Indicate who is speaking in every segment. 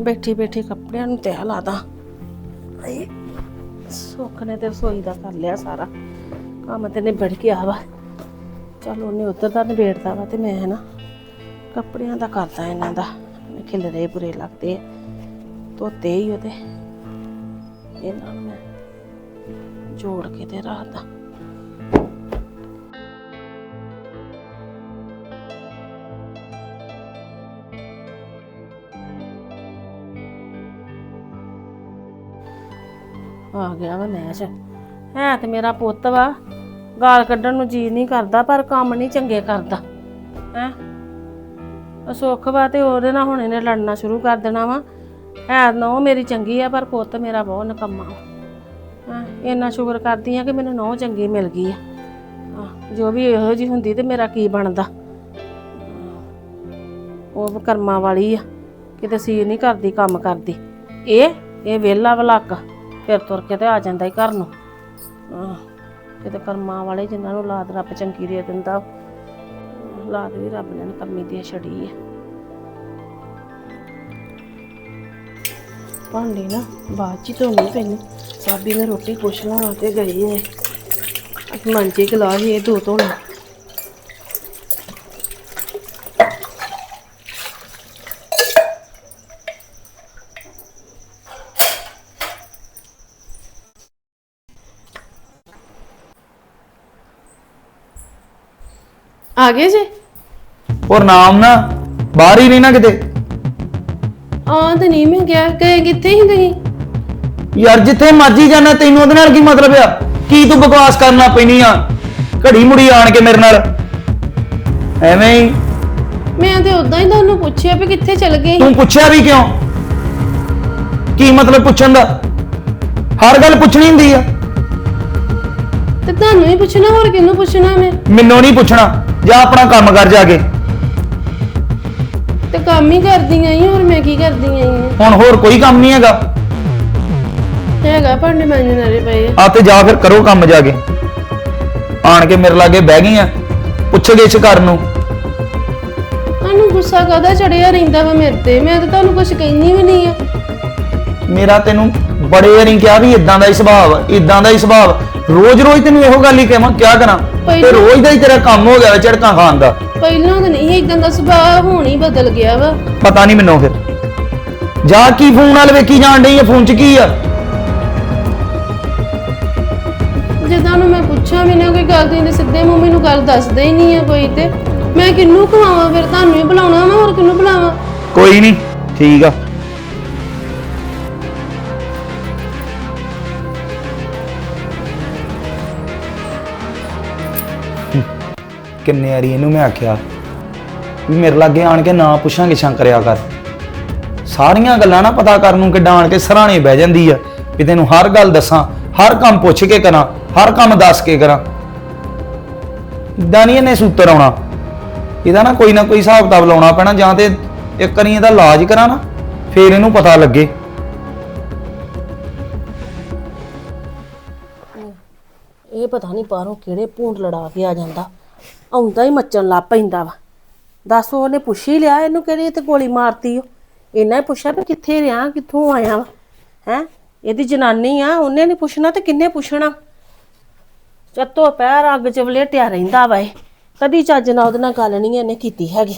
Speaker 1: ਬੈਠੀ ਬੈਠੀ ਕੱਪੜਿਆਂ ਨੂੰ ਤਹਿ ਲਾਦਾ ਆਏ ਸੁੱਖ ਨੇ ਤੇ ਰਸੋਈ ਦਾ ਕਰ ਲਿਆ ਸਾਰਾ। ਕੰਮ ਤੇ ਨਿਬੜ ਗਿਆ ਵਾ। ਚਲ ਉਹਨੇ ਉੱਧਰ ਦਾ ਨਿਬੇੜਦਾ ਵਾ ਤੇ ਮੈਂ ਨਾ ਕੱਪੜਿਆਂ ਦਾ ਕਰਦਾ ਇਹਨਾਂ ਦਾ। ਖਿਲਰੇ ਬੁਰੇ ਲੱਗਦੇ ਆ। ਧੋਤੇ ਹੀ ਉਹਦੇ। ਇਹਨਾਂ ਨੂੰ ਮੈਂ ਜੋੜ ਕੇ ਤੇ ਰੱਖਦਾ। ਆ ਗਿਆ ਵਾ ਨੈਸ਼। ਹੈ ਤੇ ਮੇਰਾ ਪੁੱਤ ਵਾ, ਗਾਲ ਕੱਢਣ ਨੂੰ ਜੀ ਨਹੀਂ ਕਰਦਾ, ਪਰ ਕੰਮ ਨਹੀਂ ਚੰਗੇ ਕਰਦਾ। ਹੈ? ਸੁੱਖ ਵਾ ਤੇ ਉਹਦੇ ਨਾਲ ਹੁਣ ਇਹਨੇ ਲੜਨਾ ਸ਼ੁਰੂ ਕਰ ਦੇਣਾ ਵਾ। ਹੈ ਨੋ ਮੇਰੀ ਚੰਗੀ ਆ, ਪਰ ਪੁੱਤ ਮੇਰਾ ਬਹੁਤ ਨਕਮਾ ਹਾਂ? ਇੰਨਾ ਸ਼ੁਕਰ ਕਰਦੀ ਆ ਕਿ ਮੈਨੂੰ ਨੋ ਚੰਗੀ ਮਿਲ ਗਈ ਆ। ਜੋ ਵੀ ਇਹੋ ਜੀ ਹੁੰਦੀ ਤੇ ਮੇਰਾ ਕੀ ਬਣਦਾ? ਉਹ ਕਰਮਾਂ ਵਾਲੀ ਆ, ਕਿਤੇ ਸੀ ਨਹੀਂ ਕਰਦੀ, ਕੰਮ ਕਰਦੀ। ਇਹ ਇਹ ਵਿਹਲਾ ਵਲੱਕ। ਫਿਰ ਤੁਰ ਕੇ ਤੇ ਆ ਜਾਂਦਾ ਹੀ ਘਰ ਨੂੰ। ਆਹ, ਕਿਤੇ ਕਰਮਾਂ ਵਾਲੇ ਜਿਨ੍ਹਾਂ ਨੂੰ ਲਾਦ ਰੱਬ ਚੰਗੀ ਦੇ ਦਿੰਦਾ ਲਾਦ ਵੀ ਰੱਬ ਨੇ ਕਰਮੀ ਦੀ ਛੜੀ ਹੈ ਭਾਂਡੇ ਨਾ ਬਾਅਦ ਚ ਹੀ ਧੋਣੇ ਪੈਣੇ। ਸਾਬੀ ਨੇ ਰੋਟੀ ਕੁਛ ਲਾ ਤੇ ਗਈ ਨੇ ਅੱਜ ਮਾਂਜੇ ਗਲਾਸ ਇਹ ਦੋ ਧੋਣਾ। ਆ ਗਏ ਜੀ?
Speaker 2: ਔਰ ਨਾਮ ਨਾ ਬਾਹਰ ਹੀ ਨਹੀਂ ਨਾ ਕਿਤੇ।
Speaker 1: ਆ ਤੇ ਨਹੀਂ ਮੈਂ ਗਿਆ ਗਏ ਕਿੱਥੇ ਹੀ ਗਈ
Speaker 2: ਯਾਰ ਜਿੱਥੇ ਮਰਜ਼ੀ ਜਾਣਾ ਤੈਨੂੰ ਉਹਦੇ ਨਾਲ ਕੀ ਮਤਲਬ ਆ? ਕੀ ਤੂੰ ਬਕਵਾਸ ਕਰਨਾ ਪੈਣੀ ਆ? ਘੜੀ ਮੁੜੀ ਆਣ ਕੇ ਮੇਰੇ ਨਾਲ। ਐਵੇਂ ਹੀ।
Speaker 1: ਮੈਂ ਤੇ ਉਦਾਂ ਹੀ ਤੁਹਾਨੂੰ ਪੁੱਛਿਆ ਵੀ ਕਿੱਥੇ ਚਲ ਗਏ
Speaker 2: ਤੂੰ ਪੁੱਛਿਆ ਵੀ ਕਿਉਂ? ਕੀ ਮਤਲਬ ਪੁੱਛਣ ਦਾ? ਹਰ ਗੱਲ ਪੁੱਛਣੀ ਹੁੰਦੀ ਆ।
Speaker 1: ਤੇ ਤੁਹਾਨੂੰ ਹੀ ਪੁੱਛਣਾ ਹੋਰ ਕਿਹਨੂੰ ਪੁੱਛਣਾ ਮੈਂ?
Speaker 2: ਮੈਨੂੰ ਨਹੀਂ ਪੁੱਛਣਾ। ਜਾ ਆਪਣਾ ਕੰਮ ਕਰ ਜਾ ਕੇ।
Speaker 1: ਤੇ ਕੰਮ ਹੀ ਕਰਦੀ ਆਈ ਹੋਰ ਮੈਂ ਕੀ ਕਰਦੀ ਆਈ
Speaker 2: ਹੁਣ ਹੋਰ ਕੋਈ ਕੰਮ ਨਹੀਂ ਹੈਗਾ।
Speaker 1: ਹੈਗਾ ਭਾਂਡੇ ਮਾਂਜਣ ਵਾਲੇ ਪਏ ਆ।
Speaker 2: ਆ ਤੇ ਜਾ ਫਿਰ ਕਰੋ ਕੰਮ ਜਾ ਕੇ। ਆਣ ਕੇ ਮੇਰੇ ਲਾਗੇ ਬਹਿ ਗਈ ਆ ਪੁੱਛ ਗਿੱਛ ਕਰਨ ਨੂੰ।
Speaker 1: ਤੁਹਾਨੂੰ ਗੁੱਸਾ ਕਾਹਦਾ ਚੜਿਆ ਰਹਿੰਦਾ ਵਾ ਮੇਰੇ ਤੇ? ਮੈਂ ਤਾਂ ਤੁਹਾਨੂੰ ਕੁਝ ਕਹਿੰਦੀ ਵੀ ਨਹੀਂ ਆ।
Speaker 2: ਮੇਰਾ ਤੈਨੂੰ ਬੜੇ ਵਾਰੀ ਕਿਹਾ ਵੀ ਇਦਾਂ ਦਾ ਹੀ ਸੁਭਾਅ ਇਦਾਂ ਦਾ ਹੀ ਸੁਭਾਅ ਰੋਜ਼ ਰੋਜ਼ ਤੈਨੂੰ ਇਹੋ ਗੱਲ ਹੀ ਕਹਾਂ ਕਿਆ ਕਰਾਂ? ਤੇ ਰੋਜ਼ ਦਾ ਹੀ ਤੇਰਾ ਕੰਮ ਹੋ ਗਿਆ ਝੜਕਾਂ ਖਾਣ ਦਾ।
Speaker 1: ਪਹਿਲਾਂ ਤਾਂ ਨਹੀਂ ਇਦਾਂ ਦਾ ਸੁਭਾਅ ਹੁਣ ਹੀ ਬਦਲ ਗਿਆ ਵਾ।
Speaker 2: ਪਤਾ ਨਹੀਂ ਮੈਨੂੰ ਫਿਰ। ਜਾ ਕੀ ਫੋਨ ਨਾਲ ਵੇਖੀ ਜਾਣ ਡਈ ਆ ਫੋਨ 'ਚ ਕੀ ਆ?
Speaker 1: ਜੇ ਤੁਹਾਨੂੰ ਮੈਂ ਪੁੱਛਾਂ ਵੀ ਨਾ ਕੋਈ ਗੱਲ ਤੇ ਸਿੱਧੇ ਮੂੰਹ ਮੈਨੂੰ ਗੱਲ ਦੱਸਦੇ ਹੀ ਨਹੀਂ ਆ ਕੋਈ ਤੇ। ਮੈਂ ਕਿਹਨੂੰ ਖਵਾਵਾਂ ਫਿਰ ਤੁਹਾਨੂੰ ਹੀ ਬੁਲਾਉਣਾ ਵਾ ਹੋਰ ਕਿਹਨੂੰ ਬੁਲਾਵਾਂ?
Speaker 2: ਕੋਈ ਨਹੀਂ ਠੀਕ ਆ। ਕਿੰਨੇ ਵਾਰੀ ਇਹਨੂੰ ਮੈਂ ਆਖਿਆ ਵੀ ਮੇਰੇ ਲਾਗੇ ਆਣ ਕੇ ਨਾ ਪੁੱਛਾਂ ਗਿਛਾਂ ਕਰਿਆ ਕਰ। ਸਾਰੀਆਂ ਗੱਲਾਂ ਨਾ ਪਤਾ ਕਰਨ ਨੂੰ ਕਿੱਦਾਂ ਆਣ ਕੇ ਸਰਾਣੇ ਬਹਿ ਜਾਂਦੀ ਆ ਵੀ ਤੈਨੂੰ ਹਰ ਗੱਲ ਦੱਸਾਂ, ਹਰ ਕੰਮ ਪੁੱਛ ਕੇ ਕਰਾਂ, ਹਰ ਕੰਮ ਦੱਸ ਕੇ ਕਰਾਂ। ਇਦਾਂ ਨਹੀਂ ਇਹਨੇ ਸੂਤਰ ਆਉਣਾ। ਇਹਦਾ ਨਾ ਕੋਈ ਨਾ ਕੋਈ ਹਿਸਾਬ ਕਿਤਾਬ ਲਾਉਣਾ ਪੈਣਾ, ਜਾਂ ਤੇ ਇੱਕ ਵਾਰੀ ਇਹਦਾ ਇਲਾਜ ਕਰਾਂ ਨਾ, ਫੇਰ ਇਹਨੂੰ ਪਤਾ ਲੱਗੇ।
Speaker 1: ਇਹ ਪਤਾ ਨਹੀਂ ਬਾਹਰੋਂ ਕਿਹੜੇ ਭੂੰਡ ਲੜਾ ਕੇ ਆ ਜਾਂਦਾ। ਆਉਂਦਾ ਹੀ ਮੱਚਣ ਲੱਗ ਪੈਂਦਾ ਵਾ। ਦੱਸ ਉਹਨੇ ਪੁੱਛ ਹੀ ਲਿਆ, ਇਹਨੂੰ ਕਿਹੜੀ ਤੇ ਗੋਲੀ ਮਾਰਤੀ ਉਹ? ਇਹਨਾਂ ਹੀ ਪੁੱਛਿਆ ਵੀ ਕਿੱਥੇ ਰਿਆ ਕਿੱਥੋਂ ਆਇਆ ਵਾ? ਹੈ? ਇਹਦੀ ਜਨਾਨੀ ਆ, ਉਹਨੇ ਨਹੀਂ ਪੁੱਛਣਾ ਤੇ ਕਿੰਨੇ ਪੁੱਛਣਾ? ਚੱਤੋ, ਪੈਰ ਅੱਗ ਚ ਵਲੇਟਿਆ ਰਹਿੰਦਾ ਵਾ ਇਹ। ਕਦੀ ਚੱਜ ਨਾਲ ਉਹਦੇ ਨਾਲ ਗੱਲ ਨਹੀਂ ਇਹਨੇ ਕੀਤੀ ਹੈਗੀ।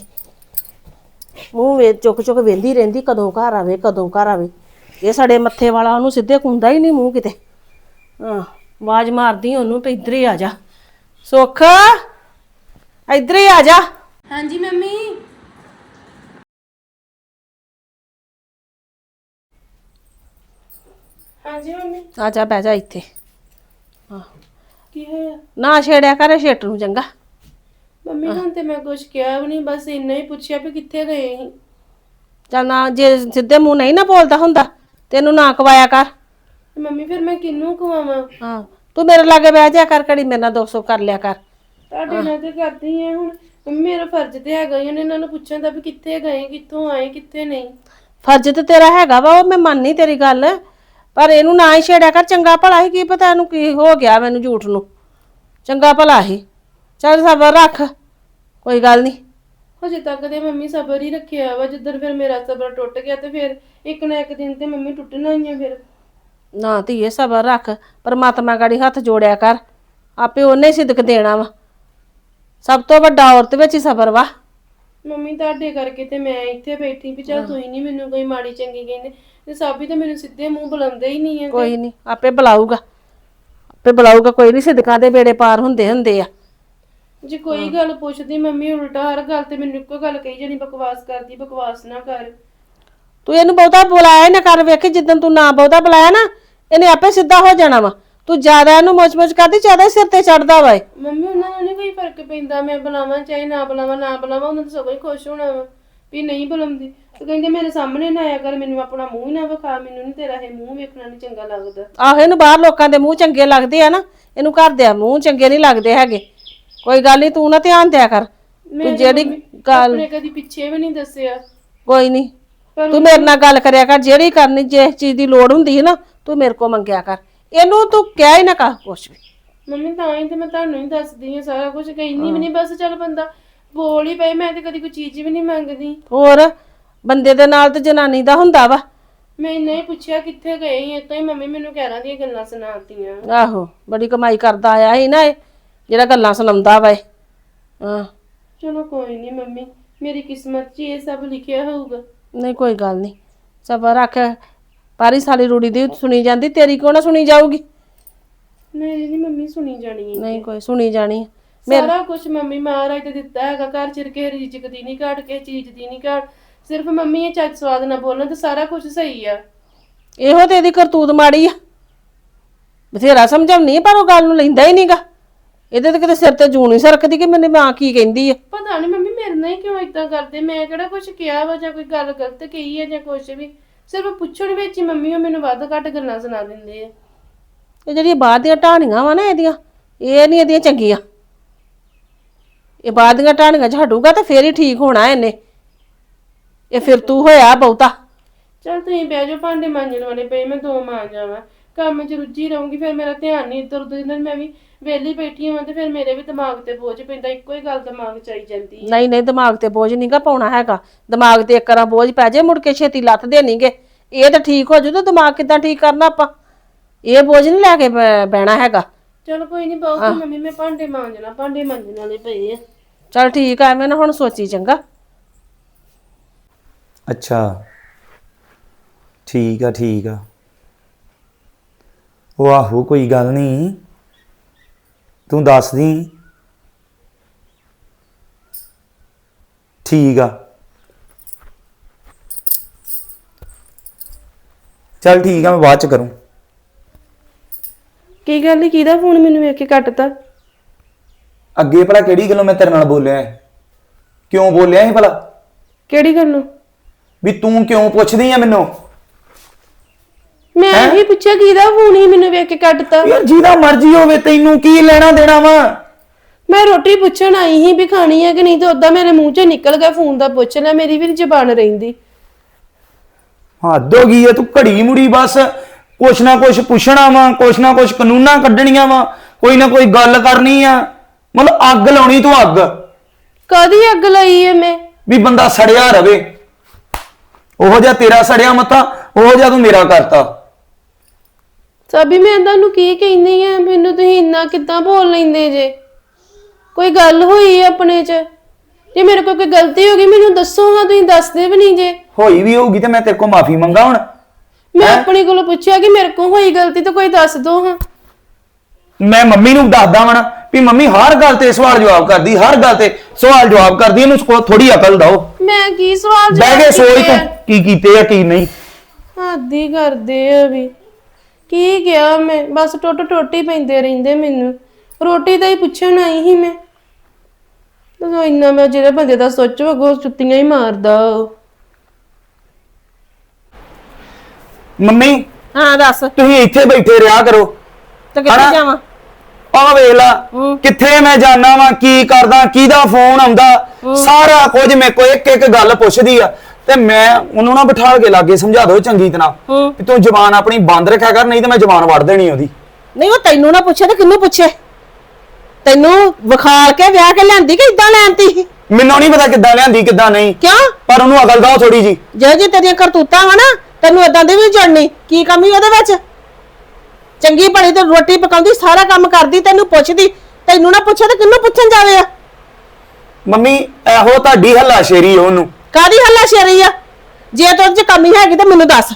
Speaker 1: ਮੂੰਹ ਵੇ, ਚੁੱਕ ਚੁੱਕ ਵੇਂਦੀ ਰਹਿੰਦੀ, ਕਦੋਂ ਘਰ ਆਵੇ, ਕਦੋਂ ਘਰ ਆਵੇ। ਇਹ ਸਾਡੇ ਮੱਥੇ ਵਾਲਾ, ਉਹਨੂੰ ਸਿੱਧੇ ਕੁੰਦਾ ਹੀ ਨਹੀਂ ਮੂੰਹ ਕਿਤੇ। ਹਾਂ, ਆਵਾਜ਼ ਮਾਰਦੀ ਉਹਨੂੰ ਤੇ ਇੱਧਰ ਹੀ ਆ ਜਾ। ਸੁੱਖ! ਇੱਧਰ ਹੀ ਆ ਜਾ।
Speaker 3: ਹਾਂਜੀ ਮੰਮੀ।
Speaker 1: ਹਾਂਜੀ ਮੰਮੀ। ਆ ਜਾ ਬਹਿ ਜਾ ਇੱਥੇ।
Speaker 3: ਕੀ ਹੋਇਆ?
Speaker 1: ਨਾ ਛੇੜਿਆ ਕਰ ਛੇਟ ਨੂੰ ਚੰਗਾ।
Speaker 3: ਮੰਮੀ ਹੁਣ ਤੇ ਮੈਂ ਕੁਝ ਕਿਹਾ ਵੀ ਨਹੀਂ ਬਸ ਇੰਨਾ ਹੀ ਪੁੱਛਿਆ ਵੀ ਕਿੱਥੇ ਗਏ ਸੀ।
Speaker 1: ਚੱਲ ਨਾ ਜੇ ਸਿੱਧੇ ਮੂੰਹ ਨਹੀਂ ਨਾ ਬੋਲਦਾ ਹੁੰਦਾ ਤੈਨੂੰ ਨਾ ਕਵਾਇਆ ਕਰ।
Speaker 3: ਤੇ ਮੰਮੀ ਫਿਰ ਮੈਂ ਕਿਹਨੂੰ ਖਵਾਵਾਂ?
Speaker 1: ਹਾਂ ਤੂੰ ਮੇਰੇ ਲਾਗੇ ਬਹਿ ਜਾ ਕਰ ਕੜੀ ਮੇਰੇ ਨਾਲ 200 ਕਰ ਲਿਆ ਕਰ।
Speaker 3: ਤੁਹਾਡੇ ਨਾਲ ਤੇ ਕਰਦੀ ਆ ਹੁਣ। ਮੇਰਾ ਫਰਜ਼ ਤੇ ਹੈਗਾ ਹੀ ਉਹਨੇ ਇਹਨਾਂ ਨੂੰ ਪੁੱਛਣ ਦਾ ਵੀ ਕਿੱਥੇ ਗਏ ਕਿੱਥੋਂ ਆਏ ਕਿੱਥੇ ਨਹੀਂ।
Speaker 1: ਫਰਜ਼ ਤੇ ਤੇਰਾ ਹੈਗਾ ਵਾ ਉਹ ਮੈਂ ਮੰਨਨੀ ਤੇਰੀ ਗੱਲ। ਪਰ ਇਹਨੂੰ ਨਾ ਹੀ ਛੇੜਿਆ ਕਰ। ਚੰਗਾ ਭਲਾ ਹੀ ਕੀ ਪਤਾ ਇਹਨੂੰ ਕੀ ਹੋ ਗਿਆ ਮੈਨੂੰ ਝੂਠ ਨੂੰ। ਚੰਗਾ ਭਲਾ ਹੀ। ਚੱਲ ਸਬਰ ਰੱਖ। ਕੋਈ ਗੱਲ ਨਹੀਂ।
Speaker 3: ਹਜੇ ਤੱਕ ਤੇ ਮੰਮੀ ਸਬਰ ਹੀ ਰੱਖਿਆ ਵਾ। ਜਿੱਦਣ ਫਿਰ ਮੇਰਾ ਸਬਰ ਟੁੱਟ ਗਿਆ ਤੇ ਫਿਰ ਇੱਕ ਨਾ ਇੱਕ ਦਿਨ ਤੇ ਮੰਮੀ ਟੁੱਟਣਾ ਹੀ ਆ ਫਿਰ।
Speaker 1: ਨਾ ਧੀਏ ਸਬਰ ਰੱਖ। ਪਰਮਾਤਮਾ ਗਾੜੀ ਹੱਥ ਜੋੜਿਆ ਕਰ। ਆਪੇ ਉਹਨੇ ਸਿਦਕ ਦੇਣਾ ਵਾ। ਸਭ ਤੋਂ ਵੱਡਾ ਔਰਤ ਵਿੱਚ ਹੀ ਸਬਰ ਵਾ।
Speaker 3: ਮੰਮੀ ਤੁਹਾਡੇ ਕਰਕੇ ਤੇ ਮੈਂ ਇੱਥੇ ਬੈਠੀ ਵੀ ਚੱਲ ਤੁਸੀਂ ਨਹੀਂ ਮੈਨੂੰ ਕੋਈ ਮਾੜੀ ਚੰਗੀ ਕਹਿੰਦੇ ਤੇ ਸਾਬੀ ਤੇ ਮੈਨੂੰ ਸਿੱਧੇ ਮੂੰਹ ਬੁਲਾਉਂਦੇ ਹੀ ਨਹੀਂ ਆ
Speaker 1: ਕੋਈ ਨਹੀਂ ਆਪੇ ਬੁਲਾਊਗਾ। ਆਪੇ ਬੁਲਾਊਗਾ ਕੋਈ ਨਹੀਂ ਸਿਦਕਾਂ ਦੇ ਬੇੜੇ ਪਾਰ ਹੁੰਦੇ ਹੁੰਦੇ ਆ।
Speaker 3: ਜੇ ਕੋਈ ਗੱਲ ਪੁੱਛਦੀ ਮੰਮੀ ਉਲਟਾ ਹਰ ਗੱਲ ਤੇ ਮੈਨੂੰ ਇੱਕੋ ਗੱਲ ਕਹੀ ਜਾਣੀ ਬਕਵਾਸ ਕਰਦੀ ਬਕਵਾਸ ਨਾ ਕਰ।
Speaker 1: ਤੂੰ ਇਹਨੂੰ ਬਹੁਤਾ ਬੁਲਾਇਆ ਨਾ ਕਰ ਵੇਖੀ ਜਿੱਦਣ ਤੂੰ ਨਾ ਬਹੁਤਾ ਬੁਲਾਇਆ ਨਾ ਇਹਨੇ ਆਪੇ ਸਿੱਧਾ ਹੋ ਜਾਣਾ ਵਾ। ਤੂੰ ਜ਼ਿਆਦਾ ਇਹਨੂੰ ਮੋਚ-ਮੋਚ ਕਰਦੀ ਜ਼ਿਆਦਾ ਹੀ ਸਿਰ ਤੇ ਚੜਦਾ ਵਾ ਇਹ।
Speaker 3: ਮੰਮੀ ਕੋਈ ਫ਼ਰਕ ਪੈਂਦਾ ਮੈਂ ਬੁਲਾਵਾਂ ਚਾਹੇ ਨਾ ਬੁਲਾਵਾਂ ਨਾ ਬੁਲਾਵਾਂ ਉਹਨਾਂ ਨੂੰ ਹੀ ਖੁਸ਼ ਹੋਣਾ ਵਾ ਵੀ ਨਹੀਂ ਬੁਲਾਉਂਦੀ। ਤੇ ਕਹਿੰਦੇ ਮੇਰੇ ਸਾਹਮਣੇ ਨਾ ਆਇਆ ਕਰ ਮੈਨੂੰ ਆਪਣਾ ਮੂੰਹ ਹੀ ਨਾ ਵਿਖਾ ਮੈਨੂੰ ਨਹੀਂ ਤੇਰਾ ਇਹ ਮੂੰਹ ਵੇਖਣਾ ਨਹੀਂ ਚੰਗਾ ਲੱਗਦਾ।
Speaker 1: ਆਹੋ ਇਹਨੂੰ ਬਾਹਰ ਲੋਕਾਂ ਦੇ ਮੂੰਹ ਚੰਗੇ ਲੱਗਦੇ ਆ ਨਾ ਇਹਨੂੰ ਘਰ ਦੇ ਮੂੰਹ ਚੰਗੇ ਨਹੀਂ ਲੱਗਦੇ ਹੈਗੇ। ਕੋਈ ਗੱਲ ਨਹੀਂ ਤੂੰ ਨਾ ਧਿਆਨ ਦਿਆ ਕਰ। ਤੂੰ ਜਿਹੜੀ ਗੱਲ
Speaker 3: ਆਪਣੇ ਕਦੀ ਪਿੱਛੇ ਵੀ ਨਹੀਂ ਦੱਸਿਆ।
Speaker 1: ਕੋਈ ਨਹੀਂ ਤੂੰ ਮੇਰੇ ਨਾਲ ਗੱਲ ਕਰਿਆ ਕਰ ਜਿਹੜੀ ਕਰਨੀ ਜਿਸ ਚੀਜ਼ ਦੀ ਲੋੜ ਹੁੰਦੀ ਹੈ ਨਾ ਤੂੰ ਮੇਰੇ ਕੋਲ ਮੰਗਿਆ ਕਰ। ਇਹਨੂੰ ਤੂੰ ਕਹਿ ਹੀ ਨਾ ਕਰ ਕੁਛ ਵੀ।
Speaker 3: ਮੰਮੀ ਤਾਂ ਹੀ ਤੇ ਮੈਂ ਤੁਹਾਨੂੰ ਹੀ ਦੱਸਦੀ ਹਾਂ ਸਾਰਾ ਕੁਝ ਕਹਿੰਦੀ ਵੀ ਨਹੀਂ ਬਸ ਚੱਲ ਬੰਦਾ ਬੋਲ ਹੀ ਪਏ ਮੈਂ ਤੇ ਕਦੀ ਕੋਈ ਚੀਜ਼ ਵੀ ਨਹੀਂ ਮੰਗਦੀ।
Speaker 1: ਹੋਰ ਬੰਦੇ ਦੇ ਨਾਲ ਤੇ ਜਨਾਨੀ ਦਾ ਹੁੰਦਾ ਵਾ।
Speaker 3: ਮੈਂ ਨਹੀਂ ਪੁੱਛਿਆ ਕਿੱਥੇ ਗਏ ਸੀ ਇਤੋਂ ਹੀ ਮੰਮੀ ਮੈਨੂੰ ਕਹਿਰਾਂ ਦੀਆਂ ਗੱਲਾਂ ਸੁਣਾਤੀਆਂ।
Speaker 1: ਆਹੋ ਬੜੀ ਕਮਾਈ ਕਰਦਾ ਆਇਆ ਸੀ ਨਾ ਇਹ ਜਿਹੜਾ ਗੱਲਾਂ ਸੁਣਾਉਂਦਾ ਵਾ ਇਹ। ਹਾਂ।
Speaker 3: ਚਲੋ ਕੋਈ ਨਹੀਂ ਮੰਮੀ ਮੇਰੀ ਕਿਸਮਤ 'ਚ ਇਹ ਸਭ ਲਿਖਿਆ ਹੋਊਗਾ।
Speaker 1: ਨਹੀਂ ਕੋਈ ਗੱਲ ਨਹੀਂ ਸਬਰ ਰੱਖ ਪਾਰੀ ਸਾਲੀ ਰੂੜੀ ਦੀ ਸੁਣੀ ਜਾਂਦੀ ਤੇਰੀ ਕਿਉਂ ਨਾ ਸੁਣੀ ਜਾਊਗੀ?
Speaker 3: ਨਹੀਂ ਮੰਮੀ ਸੁਣੀ ਜਾਣੀ ਹੈ
Speaker 1: ਨਹੀਂ ਕੋਈ ਸੁਣੀ ਜਾਣੀ। ਹੈ।
Speaker 3: ਸਾਰਾ ਕੁਝ ਮੰਮੀ ਮਹਾਰਾਜ ਤੇ ਦਿੱਤਾ ਹੈਗਾ ਘਰ ਚ ਕੇ ਰਿਜਕ ਦੀ ਨਹੀਂ ਘਾਟ ਕੇ ਚੀਜ਼ ਦੀ ਨਹੀਂ ਘਾਟ। ਸਿਰਫ ਮੰਮੀ ਇਹ ਚੱਜ ਸਵਾਦ ਨਾਲ ਬੋਲਣ ਤੇ ਸਾਰਾ ਕੁਝ ਸਹੀ ਆ।
Speaker 1: ਇਹੋ ਤੇ ਇਹਦੀ ਕਰਤੂਤ ਮਾੜੀ ਆ। ਬਥੇਰਾ ਸਮਝਾਉਣੀ ਪਰ ਉਹ ਗੱਲ ਨੂੰ ਲੈਂਦਾ ਹੀ ਨਹੀਂਗਾ। ਇਹਦੇ ਤੇ ਕਿਤੇ ਸਿਰ ਤੇ ਜੂੰ ਨਹੀਂ ਸਰਕਦੀ ਕਿ ਮੈਨੂੰ ਮਾਂ ਕੀ ਕਹਿੰਦੀ ਆ।
Speaker 3: ਪਤਾ ਨਹੀਂ ਮੰਮੀ ਮੇਰੇ ਨਾਲ ਹੀ ਕਿਉਂ ਇਦਾਂ ਕਰਦੇ? ਮੈਂ ਕਿਹੜਾ ਕੁਝ ਕਿਹਾ ਵਾ ਜਾਂ ਕੋਈ ਗੱਲ ਗਲਤ ਕਹੀ ਹੈ ਜਾਂ ਕੁਝ ਵੀ? ਸਿਰਫ ਪੁੱਛਣ ਵਿੱਚ ਹੀ ਮੰਮੀ ਉਹ ਮੈਨੂੰ ਵੱਧ ਘੱਟ ਗੱਲਾਂ ਸੁਣਾ ਦਿੰਦੇ ਆ।
Speaker 1: ਇਹ ਜਿਹੜੀਆਂ ਬਾਹਰ ਦੀਆਂ ਟਾਹਣੀਆਂ ਵਾ ਨਾ ਇਹਦੀਆਂ ਇਹ ਨਹੀਂ ਇਹਦੀਆਂ ਚੰਗੀਆਂ। ਇਹ ਬਾਹਰ ਦੀਆਂ ਟਾਹਣੀਆਂ ਚ ਹਟੂਗਾ ਤਾਂ ਫੇਰ ਹੀ ਠੀਕ ਹੋਣਾ ਇਹਨੇ। ਇਹ ਫਿਰ ਤੂੰ ਹੋਇਆ ਬਹੁਤਾ।
Speaker 3: ਚਲ ਤੁਸੀਂ ਬਹਿ ਜਾਓ ਭਾਂਡੇ ਮਾਂਜਣ ਵਾਲੇ ਪਏ ਮੈਂ ਦੋ ਮਾਂ ਜਾਵਾਂ ਕੰਮ 'ਚ ਰੁੱਝੀ ਰਹੂੰਗੀ ਫਿਰ ਮੇਰਾ ਧਿਆਨ ਨਹੀਂ ਇੱਧਰ ਉੱਧਰ ਜਿੰਨਾਂ ਮੈਂ ਵੀ ਵਿਹਲੀ ਬੈਠੀ ਹਾਂ ਤੇ ਫਿਰ ਮੇਰੇ ਵੀ ਦਿਮਾਗ ਤੇ ਬੋਝ ਪੈਂਦਾ ਇੱਕੋ ਹੀ ਗੱਲ ਦਿਮਾਗ 'ਚ ਆਈ ਜਾਂਦੀ
Speaker 1: ਨਹੀਂ ਨਹੀਂ ਦਿਮਾਗ ਤੇ ਬੋਝ ਨਹੀਂਗਾ ਪਾਉਣਾ ਹੈਗਾ। ਦਿਮਾਗ ਤੇ ਇੱਕ ਵਾਰ ਬੋਝ ਪੈ ਜੇ ਮੁੜ ਕੇ ਛੇਤੀ ਲੱਥ ਦੇ ਨਹੀਂਗੇ ਇਹ ਤਾਂ ਠੀਕ ਹੋ ਜੂ ਤਾਂ ਦਿਮਾਗ ਕਿੱਦਾਂ ਠੀਕ ਕਰਨਾ ਆਪਾਂ? ਇਹ ਬੋਝ ਨਹੀਂ ਲੈ ਕੇ ਬਹਿਣਾ ਹੈਗਾ।
Speaker 3: ਚਲ ਕੋਈ ਨਹੀਂ ਬਹੁਤ ਮੰਮੀ ਮੈਂ ਭਾਂਡੇ ਮਾਂਜਣਾ ਭਾਂਡੇ ਮਾਂਜਣ ਵਾਲੇ ਪਏ ਆ।
Speaker 1: ਚਲ ਠੀਕ ਆ ਐਵੇਂ ਨਾ ਹੁਣ ਸੋਚੀ ਚੰਗਾ।
Speaker 2: ਅੱਛਾ। ਠੀਕ ਆ ਠੀਕ ਆ। ਉਹ ਆਹੋ ਕੋਈ ਗੱਲ ਨਹੀਂ। ਤੂੰ ਦੱਸ ਦੀ ਠੀਕ ਆ। ਚੱਲ ਠੀਕ ਆ ਮੈਂ ਬਾਅਦ ਚ ਕਰੂੰ।
Speaker 3: ਕੀ ਗੱਲ ਈ ਕਿਹਦਾ ਫੋਨ ਮੈਨੂੰ ਵੇਖ ਕੇ ਕੱਟਤਾ?
Speaker 2: ਅੱਗੇ ਭਲਾ ਕਿਹੜੀ ਗੱਲੋਂ ਮੈਂ ਤੇਰੇ ਨਾਲ ਬੋਲਿਆ ਹੈ? ਕਿਉਂ ਬੋਲਿਆ ਸੀ ਭਲਾ?
Speaker 3: ਕਿਹੜੀ ਗੱਲ? ਨੂੰ
Speaker 2: ਵੀ ਤੂੰ ਕਿਉਂ ਪੁੱਛਦੀ ਆ ਮੈਨੂੰ?
Speaker 3: ਮੈਂ ਇਹੀ ਪੁੱਛਿਆ ਕਿਹਦਾ ਫੋਨ ਹੀ ਮੈਨੂੰ ਵੇਖ ਕੇ ਕੱਟਤਾ?
Speaker 2: ਯਾਰ ਜਿਹਦਾ ਮਰਜ਼ੀ ਹੋਵੇ ਤੈਨੂੰ ਕੀ ਲੈਣਾ ਦੇਣਾ ਵਾ?
Speaker 3: ਮੈਂ ਰੋਟੀ ਪੁੱਛਣ ਆਈ ਸੀ ਵੀ ਖਾਣੀ ਹੈ ਕਿ ਨਹੀਂ ਤੇ ਉਦਾਂ ਮੇਰੇ ਮੂੰਹ ਚੋਂ ਨਿਕਲ ਗਿਆ ਫੋਨ ਦਾ ਪੁੱਛ ਲੈ ਮੇਰੀ ਵੀ ਜ਼ਬਾਨ ਰਹਿੰਦੀ।
Speaker 2: ਹੱਦ ਹੋ ਗਈ ਤੂੰ ਘੜੀ ਮੁੜੀ ਬਸ। ਕੁਛ ਨਾ ਕੁਛ ਪੁੱਛਣਾ ਵਾ ਕੁਛ ਨਾ ਕੁਛ ਕਾਨੂੰਨਾਂ ਕੱਢਣੀਆਂ ਵਾ ਕੋਈ ਨਾ ਕੋਈ ਗੱਲ ਕਰਨੀ ਆ। ਮਤਲਬ ਅੱਗ ਲਾਉਣੀ ਤੂੰ ਅੱਗ।
Speaker 3: ਕਦੀ ਅੱਗ ਲਾਈ ਹੈ ਮੈਂ?
Speaker 2: ਵੀ ਬੰਦਾ ਸੜਿਆ ਰਵੇ। ਉਹੋ ਜਿਹਾ ਤੇਰਾ ਸੜਿਆ ਮੱਥਾ ਉਹੋ ਜਿਹਾ ਤੂੰ ਮੇਰਾ ਕਰਤਾ।
Speaker 3: ਸਾਬੀ ਮੈਂ ਤੁਹਾਨੂੰ ਕੀ ਕਹਿੰਦੀ ਆ? ਮੈਨੂੰ ਤੁਸੀਂ ਇੰਨਾ ਕਿੱਦਾਂ ਬੋਲ ਲੈਂਦੇ ਜੇ? ਕੋਈ ਗੱਲ ਹੋਈ ਆਪਣੇ 'ਚ? ਜੇ ਮੇਰੇ ਕੋਲ ਕੋਈ ਗਲਤੀ ਹੋ ਗਈ ਮੈਨੂੰ ਦੱਸੋ ਹਾਂ ਤੁਸੀਂ ਦੱਸਦੇ ਵੀ ਨਹੀਂ ਜੇ।
Speaker 2: ਹੋਈ ਵੀ ਹੋਊਗੀ ਤੇ ਮੈਂ ਤੇਰੇ ਕੋਲ ਮਾਫੀ ਮੰਗਾ ਹੁਣ।
Speaker 3: ਮੈਂ ਆਪਣੇ ਕੋਲੋਂ ਪੁੱਛਿਆ ਕਿ ਮੇਰੇ ਕੋਲ ਹੋਈ ਗਲਤੀ ਤਾਂ ਕੋਈ ਦੱਸ ਦੋ ਹਾਂ।
Speaker 2: ਮੈਂ ਮੰਮੀ ਨੂੰ ਦੱਸਦਾ ਵਾਂ ਵੀ ਮੰਮੀ ਹਰ ਗੱਲ ਤੇ ਸਵਾਲ ਜਵਾਬ ਕਰਦੀ ਹਰ ਗੱਲ ਤੇ ਸਵਾਲ ਜਵਾਬ ਕਰਦੀ ਇਹਨੂੰ ਥੋੜੀ ਅਕਲ ਦਓ।
Speaker 3: ਮੈਂ ਕੀ ਸਵਾਲ
Speaker 2: ਬਹਿ ਕੇ ਸੋਚ ਤੂੰ? ਕੀ ਕੀਤੇ ਆ ਕੀ ਨਹੀਂ।
Speaker 3: ਹੀ ਕਰਦੇ ਆ ਵੀ। ਕੀ ਗਿਆ ਮੈਂ? ਬਸ ਟੁੱਟ ਟੁੱਟ ਪੈਂਦੇ ਰਹਿੰਦੇ ਮੈਨੂੰ। ਰੋਟੀ ਦਾ ਹੀ ਪੁੱਛਣ ਆਈ ਸੀ ਮੈਂ। ਤੋ ਇੰਨਾ ਮੈਂ ਜਿਹੜੇ ਬੰਦੇ ਦਾ ਸੋਚੋ ਅਗੋ ਚੁੱਤੀਆਂ ਹੀ ਮਾਰਦਾ ਉਹ।
Speaker 2: ਮੰਮੀ
Speaker 1: ਹਾਂ ਦੱਸ।
Speaker 2: ਤੁਸੀਂ ਇੱਥੇ ਬੈਠੇ ਰਿਹਾ ਕਰੋ।
Speaker 1: ਤੇ
Speaker 2: ਹਨਾ?
Speaker 1: ਕਿੱਥੇ ਜਾਵਾਂ?
Speaker 2: ਆਹ ਵੇਖ ਲਾ ਕਿੱਥੇ ਮੈਂ ਜਾਣਾ ਵਾਂ ਕੀ ਕਰਦਾ ਕਿਹਦਾ ਫੋਨ ਆਉਂਦਾ। ਸਾਰਾ ਕੁਝ ਮੇਰੇ ਕੋਲ ਇੱਕ ਇੱਕ ਗੱਲ ਪੁੱਛਦੀ ਆ। ਤੇ ਮੈਂ ਉਹਨੂੰ ਨਾ ਬਿਠਾ ਕੇ ਲਾਗੇ ਸਮਝਾ ਦੋ ਚੰਗੀ ਤਰ੍ਹਾਂ।
Speaker 1: ਹੂੰ।
Speaker 2: ਵੀ ਤੂੰ ਜ਼ਬਾਨ ਆਪਣੀ ਬੰਦ ਰੱਖਿਆ ਕਰ ਨਹੀਂ ਤੇ ਮੈਂ ਜ਼ਬਾਨ ਵੜ ਦੇਣੀ ਉਹਦੀ।
Speaker 1: ਨਹੀਂ ਉਹ ਤੈਨੂੰ ਨਾ ਪੁੱਛੇ ਤੇ ਕਿਹਨੂੰ ਪੁੱਛੇ? ਤੈਨੂੰ ਵਿਖਾਲ ਕੇ ਵਿਆਹ ਕੇ ਲਿਆਂਦੀ ਕਿ ਇਦਾਂ ਲੈਂਦੀ
Speaker 2: ਮੈਨੂੰ ਨਹੀਂ ਪਤਾ ਕਿੱਦਾਂ ਲਿਆਂਦੀ ਕਿੱਦਾਂ ਨਹੀਂ।
Speaker 1: ਕਿਉਂ?
Speaker 2: ਪਰ ਉਹਨੂੰ ਅਕਲ ਦੋ ਥੋੜੀ ਜੀ
Speaker 1: ਜੇ ਜੇ ਤੇਰੀਆਂ ਕਰਤੂਤਾਂ ਵਾ ਨਾ ਤੈਨੂੰ ਇਦਾਂ ਦੀ ਵੀ ਜੜਨੀ। ਕੀ ਕਮੀ ਉਹਦੇ ਵਿੱਚ? ਚੰਗੀ ਭਲੀ ਤੇ ਰੋਟੀ ਪਕਾਉਂਦੀ ਸਾਰਾ ਕੰਮ ਕਰਦੀ ਤੈਨੂੰ ਪੁੱਛਦੀ ਤੈਨੂੰ ਨਾ ਪੁੱਛੇ ਤੇ ਕਿਹਨੂੰ ਪੁੱਛਣ ਜਾਵੇ ਆ?
Speaker 2: ਮੰਮੀ ਇਹੋ ਤੁਹਾਡੀ ਹੱਲਾ ਸ਼ੇਰੀ ਉਹਨੂੰ।
Speaker 1: ਕਾਦੀ ਹੱਲਾ ਸ਼ੇਰੀ ਆ? ਜੇ ਤੋ ਚ ਕਮੀ ਹੈਗੀ ਤਾਂ ਮੈਨੂੰ ਦੱਸ।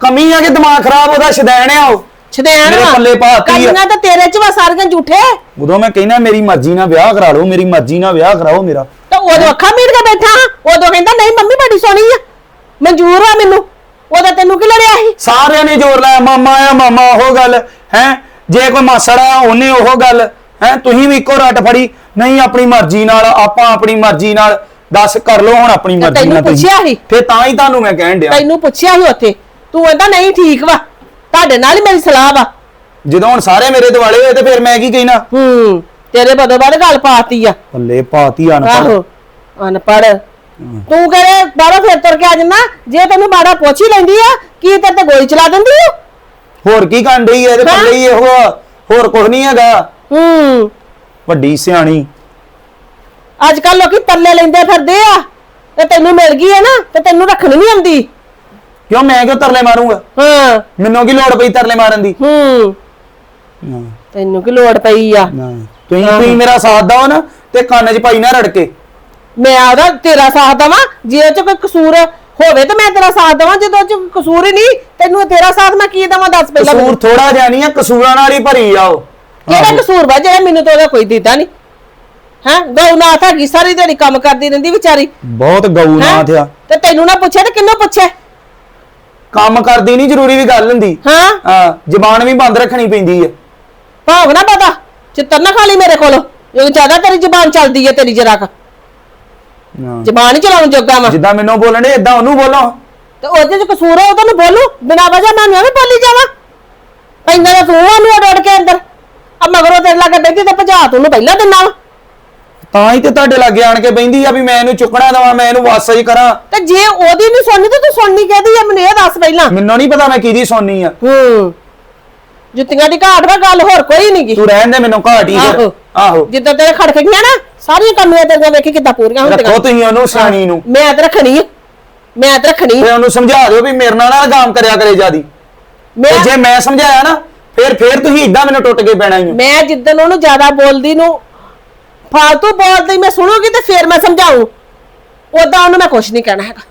Speaker 2: ਕਮੀ ਆ ਕਿ ਦਿਮਾਗ ਖਰਾਬ ਉਹਦਾ ਸ਼ਦੈਣ ਆ ਉਹ।
Speaker 1: ਛਦਿਆਣ
Speaker 2: ਮੇਰੇ ਪੱਲੇ ਪਾਤੀ ਆ।
Speaker 1: ਕਮੀਆਂ ਤਾਂ ਤੇਰੇ ਚ ਵਾ ਸਾਰੀਆਂ ਝੂਠੇ।
Speaker 2: ਉਦੋਂ ਮੈਂ ਕਹਿੰਦਾ ਮੇਰੀ ਮਰਜ਼ੀ ਨਾਲ ਵਿਆਹ ਕਰਾ ਲਓ ਮੇਰੀ ਮਰਜ਼ੀ ਨਾਲ ਵਿਆਹ ਕਰਾਓ ਮੇਰਾ।
Speaker 1: ਤਾਂ ਉਦੋਂ ਅੱਖਾਂ ਮੀਟ ਕੇ ਬੈਠਾ। ਉਦੋਂ ਕਹਿੰਦਾ ਨਹੀਂ ਮੰਮੀ ਬੜੀ ਸੋਹਣੀ ਆ। ਮਨਜ਼ੂਰ ਆ ਮੈਨੂੰ? ਉਦੋਂ ਤੈਨੂੰ ਕੀ ਲੜਿਆ ਸੀ?
Speaker 2: ਸਾਰਿਆਂ ਨੇ ਜ਼ੋਰ ਲਾਇਆ ਮਾਮਾ ਆ ਮਾਮਾ ਉਹ ਗੱਲ ਹੈ? ਜੇ ਕੋਈ ਮਾਸੜ ਆ ਉਹਨੇ ਉਹ ਗੱਲ ਹੈ? ਤੁਸੀਂ ਵੀ ਇੱਕੋ ਰੱਟ ਫੜੀ ਨਹੀਂ ਆਪਣੀ ਮਰਜ਼ੀ ਨਾਲ ਆਪਾਂ ਆਪਣੀ ਮਰਜ਼ੀ ਨਾਲ ਦੱਸ ਕਰ ਲਓ ਹੁਣ ਆਪਣੀ ਮਰਜ਼ੀ
Speaker 1: ਤੈਨੂੰ
Speaker 2: ਨਾਲ ਤੁਸੀਂ।
Speaker 1: ਪੁੱਛਿਆ ਸੀ?
Speaker 2: ਫਿਰ ਤਾਂ ਹੀ ਤੁਹਾਨੂੰ ਮੈਂ ਕਹਿਣ ਡਿਆ।
Speaker 1: ਤੈਨੂੰ ਪੁੱਛਿਆ ਸੀ ਉੱਥੇ? ਤੂੰ ਕਹਿੰਦਾ ਨਹੀਂ ਠੀਕ ਵਾ। ਤੁਹਾਡੇ ਨਾਲ ਹੀ ਮੇਰੀ ਸਲਾਹ ਵਾ।
Speaker 2: ਜਦੋਂ ਹੁਣ ਸਾਰੇ ਮੇਰੇ ਦਿਵਾਲੇ ਹੋਏ ਤੇ ਫਿਰ ਮੈਂ ਕੀ ਕਹਿਣਾ?
Speaker 1: ਹੂੰ ਤੇਰੇ ਬਦੋ ਬਾਅਦ ਗੱਲ ਪਾਤੀ ਆ।
Speaker 2: ਬੱਲੇ ਪਾਤੀ ਅਨਪੜ੍ਹ।
Speaker 1: ਆਹੋ ਅਨਪੜ ਤੂੰ ਕਹੇ ਬਾਹਰੋਂ ਫੇਰ ਤੁਰ ਕੇ ਆ ਜੰਨਾ ਜੇ ਤੈਨੂੰ ਬਾੜਾ ਪੁੱਛ ਹੀ ਲੈਂਦੀ ਆ ਕੀ ਤੇਰੇ ਤੇ ਗੋਲੀ ਚਲਾ ਦਿੰਦੀ ਆ?
Speaker 2: ਹੋਰ ਕੀ ਕਰਨ ਡਈ ਐ ਇਹਦੇ
Speaker 1: ਹੈਂ?
Speaker 2: ਪੱਲੇ ਹੀ ਇਹੋ ਆ, ਹੋਰ ਕੁਝ ਨਹੀਂ ਹੈਗਾ।
Speaker 1: ਹੂੰ।
Speaker 2: ਵੱਡੀ ਸਿਆਣੀ।
Speaker 1: ਅੱਜ ਕੱਲ ਲੋਕੀ ਪੱਲੇ ਲੈਂਦੇ ਫਿਰਦੇ ਆ ਤੇ ਤੈਨੂੰ ਮਿਲ ਗਈ ਹੈ ਨਾ ਤੇ ਤੈਨੂੰ ਰੱਖਣੀ ਨਹੀਂ ਆਉਂਦੀ।
Speaker 2: ਕਿਉਂ ਮੈਂ ਕਿਉਂ ਤਰਲੇ ਮਾਰੂੰਗਾ?
Speaker 1: ਹਾਂ।
Speaker 2: ਮੈਨੂੰ ਕੀ ਲੋੜ ਪਈ ਤਰਲੇ ਮਾਰਨ ਦੀ?
Speaker 1: ਹੂੰ।
Speaker 2: ਨਾ।
Speaker 1: ਤੈਨੂੰ ਕੀ ਲੋੜ ਪਈ ਆ?
Speaker 2: ਨਾ। ਤੁਸੀਂ ਤੁਸੀਂ ਮੇਰਾ ਸਾਥ ਦਓ ਨਾ ਤੇ ਕੰਨ 'ਚ ਪਾਈ ਨਾ ਰੜਕੇ।
Speaker 1: ਮੈਂ ਆਦਾ ਤੇਰਾ ਸਾਥ ਦਵਾਂ ਜੇ ਉਹ ਚ ਕੋਈ ਕਸੂਰ ਹੋਵੇ ਤੇ ਮੈਂ ਤੇਰਾ ਸਾਥ ਦਵਾਂ ਜਦੋਂ ਉਹ ਚ ਕਸੂਰ ਹੀ ਨਹੀਂ ਤੈਨੂੰ ਤੇਰਾ ਸਾਥ ਮੈਂ ਕੀ ਦਵਾਂ ਦੱਸ ਪਹਿਲਾਂ
Speaker 2: ਕਸੂਰ। ਥੋੜਾ ਜਿਹਾ ਨਹੀਂ ਆ ਕਸੂਰਾਂ ਨਾਲ ਹੀ ਭਰੀ ਆ ਉਹ।
Speaker 1: ਕਿਹੜਾ। ਕਸੂਰ ਵਾ? ਜਿਹੜਾ ਮੈਨੂੰ ਤਾਂ ਉਹਦਾ ਕੋਈ ਦਿੱਤਾ ਨਹੀਂ। ਹੈ? ਗਊ ਨਾਥ ਹੈਗੀ ਸਾਰੀ ਦਿਹਾੜੀ ਕੰਮ ਕਰਦੀ ਰਹਿੰਦੀ ਵਿਚਾਰੀ।
Speaker 2: ਬਹੁਤ ਗਊ
Speaker 1: ਹੈਂ?
Speaker 2: ਨਾ ਥਿਆ
Speaker 1: ਤੇ ਤੈਨੂੰ ਨਾ ਪੁੱਛਿਆ ਤੇ ਕਿੰਨੂੰ ਪੁੱਛਿਆ?
Speaker 2: ਕੰਮ ਕਰਦੀ ਨਹੀਂ ਜ਼ਰੂਰੀ ਵੀ ਗੱਲ ਹੁੰਦੀ।
Speaker 1: ਹਾਂ?
Speaker 2: ਹਾਂ ਜ਼ਬਾਨ ਵੀ ਬੰਦ ਰੱਖਣੀ ਪੈਂਦੀ ਹੈ
Speaker 1: ਭਾਵ ਨਾ ਪਤਾ ਚਿੱਤਰ ਨਾ ਖਾਲੀ ਮੇਰੇ ਕੋਲ। ਜੋ ਜ਼ਿਆਦਾ ਤੇਰੀ ਜ਼ਬਾਨ ਚੱਲਦੀ ਹੈ ਤੇਰੀ ਜਰਾ ਕ। ਜ਼ਬਾਨ ਹੀ ਚਲਾਉਣ ਜੋਗਾ ਵਾ।
Speaker 2: ਜਿੱਦਾਂ ਮੈਨੂੰ ਬੋਲਣ ਇਦਾਂ ਉਹਨੂੰ ਬੋਲੋ।
Speaker 1: ਤੇ ਉਹਦੇ ਚ ਕਸੂਰ ਹੈ ਉਹ ਤੈਨੂੰ ਬੋਲੂ? ਬਿਨਾ ਵਜ੍ਹਾ ਮੈਂ ਐਵੇਂ ਬੋਲੀ ਜਾਵਾਂ। ਇੰਨਾ ਦਾ ਤੂੰ ਉਹਨੂੰ ਅੜ ਕੇ ਅੰਦਰ। ਆ ਮਗਰੋਂ ਤੇਰੇ ਲਾਗੇ ਬੈਠੀ ਤੇ ਭਜਾ ਤੂੰ ਉਹਨੂੰ ਪਹਿਲਾਂ ਦਿਨਾ ਵਾ।
Speaker 2: ਤਾਂ ਹੀ ਤੇ ਤੁਹਾਡੇ ਲਾਗੇ ਆਣ ਕੇ ਬੈੰਦੀ ਆ ਵੀ ਮੈਂ ਇਹਨੂੰ ਚੁੱਕਣਾ ਦਵਾਂ ਮੈਂ ਇਹਨੂੰ ਵਾਸਾ ਹੀ ਕਰਾਂ।
Speaker 1: ਤੇ ਜੇ ਉਹਦੀ ਨਹੀਂ ਸੁਣਨੀ ਤੇ ਤੂੰ ਸੁਣਨੀ ਕਹਦੀ ਆ? ਮੈਨੂੰ ਇਹ ਦੱਸ ਪਹਿਲਾਂ।
Speaker 2: ਮੈਨੂੰ ਨਹੀਂ ਪਤਾ ਮੈਂ ਕਿਹਦੀ ਸੋਨੀ ਆ।
Speaker 1: ਹੂੰ। ਜੁੱਤੀਆਂ ਦੀ ਘਾਟ ਵਾ ਗੱਲ ਹੋਰ ਕੋਈ ਨਹੀਂ ਗੀ।
Speaker 2: ਤੂੰ ਰਹਿਣ ਦੇ ਮੈਨੂੰ ਘਾਟ ਹੀ ਫਿਰ
Speaker 1: ਆਹੋ।
Speaker 2: ਆਹੋ।
Speaker 1: ਜਿੱਦਾਂ ਤੇਰੇ ਖੜਕ ਗਈਆਂ ਨਾ ਸਾਰੀਆਂ ਕੰਮੀਆਂ ਤੇਰੀਆਂ ਵੇਖੀ ਕਿੱਦਾਂ ਪੂਰੀਆਂ
Speaker 2: ਰੱਖੋ
Speaker 1: ਹੁੰਦੀਆਂ
Speaker 2: ਤੁਸੀਂ ਉਹਨੂੰ ਸਿਆਣੀ ਨੂੰ
Speaker 1: ਮੈਂ ਤੇ ਰੱਖਣੀ ਆ ਮੈਂ ਤੇ ਰੱਖਣੀ ਆ।
Speaker 2: ਤੇ ਉਹਨੂੰ ਸਮਝਾ ਦਿਓ ਵੀ ਮੇਰੇ ਨਾਲ ਨਾ ਕੰਮ ਕਰਿਆ ਕਰੇ ਜਿਆਦੀ
Speaker 1: ਮੈਂ
Speaker 2: ਜੇ ਮੈਂ ਸਮਝਾਇਆ ਨਾ ਫਿਰ ਫਿਰ ਤੁਸੀਂ ਇਦਾਂ ਮੈਨੂੰ ਟੁੱਟ ਕੇ ਪੈਣਾ ਹੀ।
Speaker 1: ਮੈਂ ਜਿੱਦਣ ਉਹਨੂੰ ਜ਼ਿਆਦਾ ਬੋਲਦੀ ਨੂੰ ਫਾਲਤੂ ਬੋਲਦੀ ਮੈਂ ਸੁਣੂਗੀ ਤੇ ਫਿਰ ਮੈਂ ਸਮਝਾਉ ਉਦਾਂ ਉਹਨੂੰ ਮੈਂ ਕੁਝ ਨਹੀਂ ਕਹਿਣਾ ਹੈਗਾ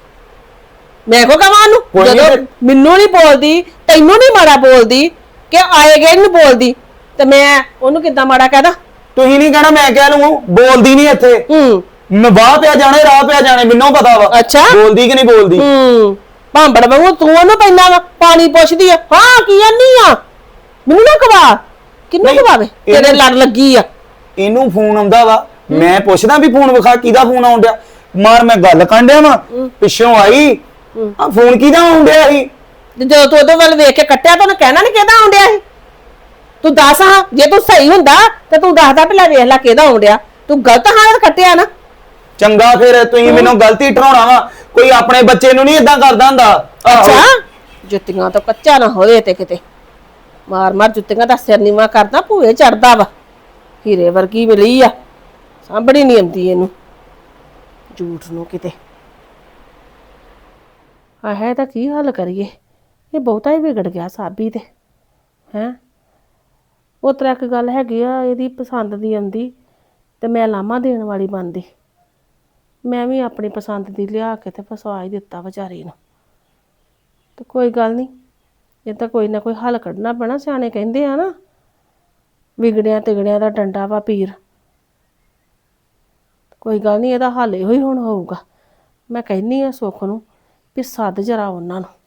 Speaker 1: ਮੈਂ ਕੋ ਕਹਾਂ ਉਹਨੂੰ
Speaker 2: ਕੋਈ ਨੀ
Speaker 1: ਜਦੋਂ
Speaker 2: ਫਿਰ।
Speaker 1: ਮੈਨੂੰ ਨਹੀਂ ਬੋਲਦੀ ਤੈਨੂੰ ਨਹੀਂ ਮਾੜਾ ਬੋਲਦੀ ਕਿ ਆਏ ਗਏ ਨੂੰ ਬੋਲਦੀ ਤੇ ਮੈਂ ਉਹਨੂੰ ਕਿੱਦਾਂ ਮਾੜਾ ਕਹਦਾ
Speaker 2: ਤੁਸੀਂ ਨਹੀਂ ਕਹਿਣਾ ਮੈਂ ਕਹਿ ਲੂੰ ਬੋਲਦੀ ਨਹੀਂ ਇੱਥੇ।
Speaker 1: ਹੂੰ।
Speaker 2: ਮੈਂ ਵਾਹ ਪਿਆ ਜਾਣੇ ਰਾਹ ਪਿਆ ਜਾਣੇ ਮੈਨੂੰ ਪਤਾ ਵਾ।
Speaker 1: ਅੱਛਾ।
Speaker 2: ਬੋਲਦੀ ਕਿ ਨਹੀਂ ਬੋਲਦੀ?
Speaker 1: ਹੂੰ। ਭਾਂਬੜ ਵਾਂਗੂ ਤੂੰ ਉਹਨੂੰ ਪੈਂਦਾ ਵਾ ਪਾਣੀ ਪੁੱਛਦੀ ਆ ਹਾਂ ਕੀ ਆਨੀ ਆ? ਮੈਨੂੰ ਨਾ ਕਵਾ ਕਿੰਨੂੰ ਕਵਾਵੇ ਤੇਰੇ ਲੜ ਲੱਗੀ ਆ।
Speaker 2: ਇਹਨੂੰ ਫੋਨ ਆਉਂਦਾ ਵਾ। ਮੈਂ ਪੁੱਛਦਾ ਵੀ ਫੋਨ ਵਿਖਾ ਕਿਹਦਾ ਫੋਨ ਆਉਂਦਿਆ ਮਾਰ ਮੈਂ ਗੱਲ ਕਾਂਡਿਆ ਵਾ। ਪਿੱਛੋਂ ਆਈ। ਆ ਫੋਨ ਕਿਹਦਾ ਆਉਂਦਿਆ ਸੀ?
Speaker 1: ਤੇ ਜਦੋਂ ਤੂੰ ਉਹਦੇ ਵੱਲ ਵੇਖ ਕੇ ਕੱਟਿਆ ਤਾਂ ਉਹਨੇ ਕਹਿਣਾ ਨਹੀਂ ਕਿਹਦਾ ਆਉਂਦਿਆ ਸੀ? ਤੂੰ ਦੱਸ ਹਾਂ ਜੇ ਤੂੰ ਸਹੀ ਹੁੰਦਾ ਤੇ ਤੂੰ ਦੱਸਦਾ ਪਹਿਲਾਂ ਵੇਖ ਲੈ ਕਿਹਦਾ ਆਉਂਦਿਆ ਤੂੰ ਗਲਤ ਹਾਂ ਕੱਟਿਆ ਨਾ।
Speaker 2: ਚੰਗਾ ਫਿਰ ਤੁਸੀਂ ਮੈਨੂੰ ਗਲਤੀ ਠਰਾਉਣਾ ਵਾ। ਕੋਈ ਆਪਣੇ ਬੱਚੇ ਨੂੰ ਨਹੀਂ ਇਦਾਂ ਕਰਦਾ ਹੁੰਦਾ। ਆਹੋ।
Speaker 1: ਅੱਛਾ ਜੁੱਤੀਆਂ ਤੋਂ ਕੱਚਾ ਨਾ ਹੋਵੇ ਤੇ ਕਿਤੇ। ਮਾਰ ਮਾਰ ਜੁੱਤੀਆਂ ਦਾ ਸਿਰ ਨੀਵਾ ਕਰਦਾ ਭੂਏ ਚੜਦਾ ਵਾ। ਹੀਰੇ ਵਰਗੀ ਮਿਲੀ ਆ। ਸਾਂਭੜੀ ਨਹੀਂ ਆਉਂਦੀ ਇਹਨੂੰ। ਝੂਠ ਨੂੰ ਕਿਤੇ। ਆਹ ਤਾਂ ਕੀ ਹੱਲ ਕਰੀਏ? ਇਹ ਬਹੁਤਾ ਹੀ ਵਿਗੜ ਗਿਆ ਸਾਬੀ ਤੇ। ਹੈ? ਉਹ ਤਰ੍ਹਾਂ ਇੱਕ ਗੱਲ ਹੈਗੀ ਆ, ਇਹਦੀ ਪਸੰਦ ਦੀ ਆਉਂਦੀ ਤੇ ਮੈਂ ਲਾਮਾ ਦੇਣ ਵਾਲੀ ਬਣਦੀ। ਮੈਂ ਵੀ ਆਪਣੀ ਪਸੰਦ ਦੀ ਲਿਆ ਕੇ ਤੇ ਫਸਵਾ ਹੀ ਦਿੱਤਾ ਵਿਚਾਰੀ ਨੂੰ। ਤੇ ਕੋਈ ਗੱਲ ਨਹੀਂ ਇਹ ਤਾਂ ਕੋਈ ਨਾ ਕੋਈ ਹੱਲ ਕੱਢਣਾ ਪੈਣਾ, ਸਿਆਣੇ ਕਹਿੰਦੇ ਆ ਨਾ, ਵਿਗੜਿਆਂ ਤਿਗੜਿਆਂ ਦਾ ਡੰਡਾ ਵਾ ਪੀਰ। ਕੋਈ ਗੱਲ ਨਹੀਂ ਇਹਦਾ ਹੱਲ ਇਹੋ ਹੀ ਹੁਣ ਹੋਊਗਾ। ਮੈਂ ਕਹਿੰਨੀ ਆ ਸੁੱਖ ਨੂੰ ਵੀ ਸੱਦ ਜਰਾ ਉਹਨਾਂ ਨੂੰ।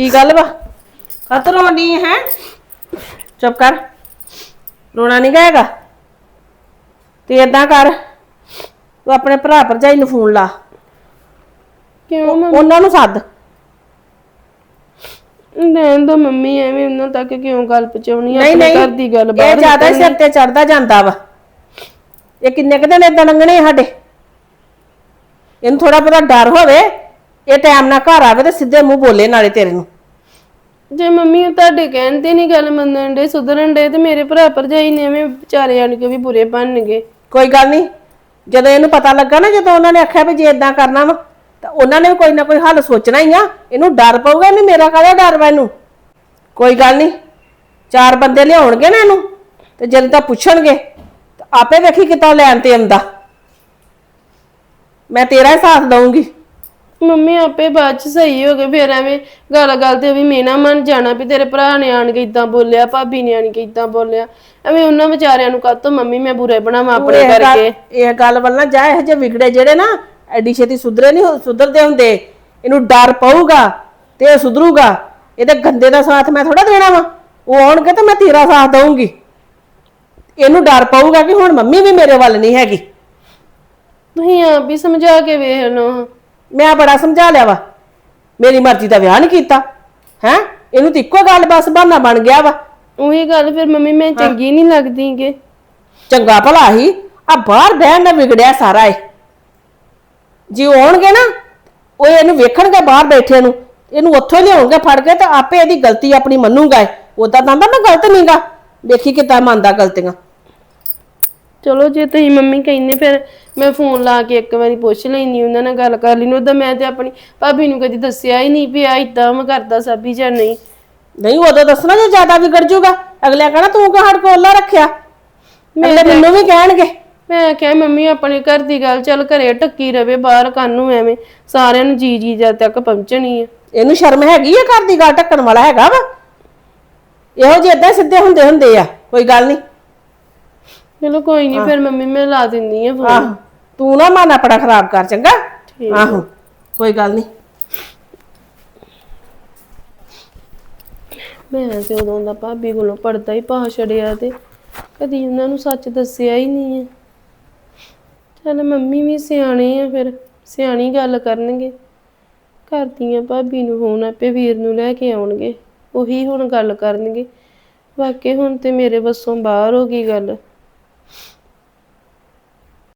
Speaker 1: ਕੀ ਗੱਲ ਵਾ? ਕਤ ਰੋਣੀ ਹੈ? ਚੁੱਪ ਕਰ। ਰੋਣਾ ਨਹੀਂ ਗਏਗਾ ਤੇ ਏਦਾਂ ਕਰ ਤੂੰ ਆਪਣੇ ਭਰਾ ਭਰਜਾਈ ਨੂੰ ਫੋਨ ਲਾ।
Speaker 3: ਕਿਉਂ ਮੰਮੀ?
Speaker 1: ਉਹਨਾਂ ਨੂੰ ਸੱਦ।
Speaker 3: ਰਹਿਣ ਦੋ ਮੰਮੀ ਐਵੇਂ ਉਹਨਾਂ ਤੱਕ ਕਿਉਂ ਗੱਲ ਪਹੁੰਚਾਉਣੀ?
Speaker 1: ਨਹੀਂ
Speaker 3: ਆਪਣੇ ਘਰ ਦੀ ਗੱਲ
Speaker 1: ਇਹ
Speaker 3: ਬਾਹਰ
Speaker 1: ਜ਼ਿਆਦਾ ਹੀ। ਸਿਰ ਤੇ ਚੜਦਾ ਜਾਂਦਾ ਵਾ। ਇਹ ਕਿੰਨੇ ਕੁ ਦਿਨ ਏਦਾਂ ਲੰਘਣੇ ਆ ਸਾਡੇ? ਇਹਨੂੰ ਥੋੜਾ ਬਹੁਤਾ ਡਰ ਹੋਵੇ। ਇਹ ਟਾਈਮ ਨਾਲ ਘਰ ਆਵੇ ਤੇ ਸਿੱਧੇ ਮੂੰਹ ਬੋਲੇ ਨਾਲੇ ਤੇਰੇ ਨੂੰ।
Speaker 3: ਜੇ ਮੰਮੀ ਉਹ ਤੁਹਾਡੇ ਕਹਿਣ ਤੇ ਨਹੀਂ ਗੱਲ ਮੰਨਣ ਦੇ ਸੁਧਰਨ ਦੇ ਤੇ ਮੇਰੇ ਭਰਾ ਭਰਜਾਈ ਨੇ ਐਵੇਂ ਵਿਚਾਰੇ ਆਣ ਕੇ ਵੀ ਬੁਰੇ ਬਣਨਗੇ।
Speaker 1: ਕੋਈ ਗੱਲ ਨਹੀਂ ਜਦੋਂ ਇਹਨੂੰ ਪਤਾ ਲੱਗਾ ਨਾ ਜਦੋਂ ਉਹਨਾਂ ਨੇ ਆਖਿਆ ਵੀ ਜੇ ਇਦਾਂ ਕਰਨਾ ਵਾ ਤਾਂ ਉਹਨਾਂ ਨੇ ਵੀ ਕੋਈ ਨਾ ਕੋਈ ਹੱਲ ਸੋਚਣਾ ਹੀ ਆ। ਇਹਨੂੰ ਡਰ ਪਊਗਾ ਇਹਨੂੰ ਮੇਰਾ ਕਾਹਦਾ ਡਰ ਵਾ ਇਹਨੂੰ। ਕੋਈ ਗੱਲ ਨਹੀਂ ਚਾਰ ਬੰਦੇ ਲਿਆਉਣਗੇ ਨਾ ਇਹਨੂੰ ਤੇ ਜਦੋਂ ਤਾਂ ਪੁੱਛਣਗੇ ਤਾਂ ਆਪੇ ਵੇਖੀ ਕਿਤਾ ਲੈਣ ਤੇ ਆਉਂਦਾ। ਮੈਂ ਤੇਰਾ ਹੀ ਸਾਥ ਦਊਂਗੀ।
Speaker 3: ਮੰਮੀ ਆਪੇ ਬਾਅਦ ਚ ਸਹੀ ਹੋ ਗਏ ਫਿਰ ਐਵੇਂ ਗੱਲ ਗੱਲ ਤੇ ਵੀ ਮੇਨਾ ਮੰਨ ਜਾਣਾ ਵੀ ਤੇਰੇ ਭਰਾ ਨੇ ਆਣ ਕੇ ਇਦਾਂ ਬੋਲਿਆ ਭਾਬੀ ਨੇ ਆਣ ਕੇ ਇਦਾਂ ਬੋਲਿਆ। ਐਵੇਂ ਉਹਨਾਂ ਵਿਚਾਰਿਆਂ ਨੂੰ ਕਾਹਤੋਂ ਮੰਮੀ ਮੈਂ ਬੁਰੇ ਬਣਾਵਾਂ ਆਪਣੇ
Speaker 1: ਇਹ ਗੱਲ-
Speaker 3: ਕਰਕੇ?
Speaker 1: ਇਹ ਗੱਲ ਵੱਲ ਨਾ ਜਾ ਇਹ ਜੇ ਵਿਗੜੇ ਜਿਹੜੇ ਨਾ ਐਡੀ ਛੇਤੀ ਸੁਧਰੇ ਨਹੀਂ ਸੁਧਰਦੇ ਹੁੰਦੇ। ਇਹਨੂੰ ਡਰ ਪਊਗਾ ਤੇ ਇਹ ਸੁਧਰੂਗਾ। ਇਹਦੇ ਗੰਦੇ ਦਾ ਸਾਥ ਮੈਂ ਥੋੜਾ ਦੇਣਾ ਵਾ। ਉਹ ਆਉਣਗੇ ਤਾਂ ਮੈਂ ਤੇਰਾ ਸਾਥ ਦਊਂਗੀ। ਇਹਨੂੰ ਡਰ ਪਊਗਾ ਕਿ ਹੁਣ ਮੰਮੀ ਵੀ ਮੇਰੇ ਵੱਲ ਨਹੀਂ ਹੈਗੀ।
Speaker 3: ਤੁਸੀਂ ਆਪ ਵੀ ਸਮਝਾ ਕੇ ਵੇਖ ਲਓ।
Speaker 1: ਮੈਂ ਬੜਾ ਸਮਝਾ ਲਿਆ ਵਾ। ਮੇਰੀ ਮਰਜ਼ੀ ਦਾ ਵਿਆਹ ਨਹੀਂ ਕੀਤਾ ਹੈ? ਇਹਨੂੰ ਤਾਂ ਇੱਕੋ ਗੱਲ ਬਸ ਬਹਾਨਾ ਬਣ ਗਿਆ ਵਾ।
Speaker 3: ਉਹੀ ਗੱਲ ਫਿਰ ਮੰਮੀ ਮੈਂ ਚੰਗੀ ਨਹੀਂ ਲੱਗਦੀ ਕਿ
Speaker 1: ਚੰਗਾ ਭਲਾ ਹੀ ਆ ਬਾਹਰ ਬਹਿਣ ਨਾਲ ਵਿਗੜਿਆ ਸਾਰਾ ਇਹ। ਜੇ ਆਉਣਗੇ ਨਾ ਉਹ ਇਹਨੂੰ ਵੇਖਣਗੇ ਬਾਹਰ ਬੈਠੇ ਨੂੰ। ਇਹਨੂੰ ਉੱਥੋਂ ਲਿਆਉਣਗੇ ਫੜ ਕੇ ਤਾਂ ਆਪੇ ਇਹਦੀ ਗਲਤੀ ਆਪਣੀ ਮੰਨੂਗਾ ਉਦਾਂ ਤਾਂ ਆਂਦਾ ਮੈਂ ਗਲਤ ਨਹੀਂਗਾ ਵੇਖੀ ਕਿੱਦਾਂ ਮੰਨਦਾ ਗਲਤੀਆਂ।
Speaker 3: ਚਲੋ ਜੇ ਤੁਸੀਂ ਮੰਮੀ ਕਹਿੰਦੇ ਫਿਰ ਮੈਂ ਫੋਨ ਲਾ ਕੇ ਇੱਕ ਵਾਰੀ ਪੁੱਛ ਲੈਣੀ ਉਹਨਾਂ ਨਾਲ ਗੱਲ ਕਰ ਲੈਣੀ ਉਦੋਂ ਮੈਂ ਤੇ ਆਪਣੀ ਭਾਬੀ ਨੂੰ ਕਦੀ ਦੱਸਿਆ ਹੀ ਨਹੀਂ ਵੀ ਆ ਇਦਾਂ ਮੈਂ ਕਰਦਾ ਸਾਬੀ ਜਾਂ ਨਹੀਂ।
Speaker 1: ਨਹੀਂ ਉਦੋਂ ਦੱਸਣਾ ਜੇ ਜ਼ਿਆਦਾ ਵਿਗੜ ਜਾਊਗਾ। ਅਗਲਿਆ ਕਹਣਾ ਤੂੰ ਕਿਉਂ ਹੜ ਕੋਲਾ ਰੱਖਿਆ? ਅਗਲੇ ਮੈਨੂੰ ਵੀ ਕਹਿਣਗੇ।
Speaker 3: ਮੈਂ ਕਿਹਾ ਮੰਮੀ ਆਪਣੇ ਘਰ ਦੀ ਗੱਲ ਚੱਲ ਘਰੇ ਟੱਕੀ ਰਵੇ ਬਾਹਰ ਕਾਨੂੰ ਐਵੇਂ ਸਾਰਿਆਂ ਨੂੰ ਜੀ ਜੀ ਜਦ ਤੱਕ ਪਹੁੰਚਣੀ ਆ।
Speaker 1: ਇਹਨੂੰ ਸ਼ਰਮ ਹੈਗੀ ਆ ਘਰ ਦੀ ਗੱਲ ਢੱਕਣ ਵਾਲਾ ਹੈਗਾ ਵਾ। ਇਹੋ ਜਿਹੇ ਏਦਾਂ ਸਿੱਧੇ ਹੁੰਦੇ ਹੁੰਦੇ ਆ ਕੋਈ ਗੱਲ ਨਹੀਂ।
Speaker 3: ਚਲੋ ਕੋਈ ਨਹੀਂ ਫਿਰ ਮੰਮੀ ਮੈਂ ਲਾ ਦਿੰਦੀ ਆ ਫੋਨ
Speaker 1: ਆਹੋ ਤੂੰ ਨਾ ਮਨ ਆਪਣਾ ਖਰਾਬ ਕਰ ਚੰਗਾ। ਆਹੋ ਕੋਈ ਗੱਲ ਨਹੀਂ
Speaker 3: ਮੈਂ ਤੇ ਉਦੋਂ ਦਾ ਭਾਬੀ ਕੋਲੋਂ ਪੜਦਾ ਹੀ ਪਾ ਛੜਿਆ ਤੇ ਕਦੀ ਉਹਨਾਂ ਨੂੰ ਸੱਚ ਦੱਸਿਆ ਹੀ ਨਹੀਂ ਹੈ ਚੱਲ ਮੰਮੀ ਵੀ ਸਿਆਣੇ ਆ ਫਿਰ ਸਿਆਣੀ ਗੱਲ ਕਰਨਗੇ। ਕਰਦੀਆਂ ਭਾਬੀ ਨੂੰ ਫੋਨ ਆਪੇ ਵੀਰ ਨੂੰ ਲੈ ਕੇ ਆਉਣਗੇ। ਉਹੀ ਹੁਣ ਗੱਲ ਕਰਨਗੇ। ਵਾਕੇ ਹੁਣ ਤੇ ਮੇਰੇ ਵੱਸੋਂ ਬਾਹਰ ਹੋ ਗਈ ਗੱਲ।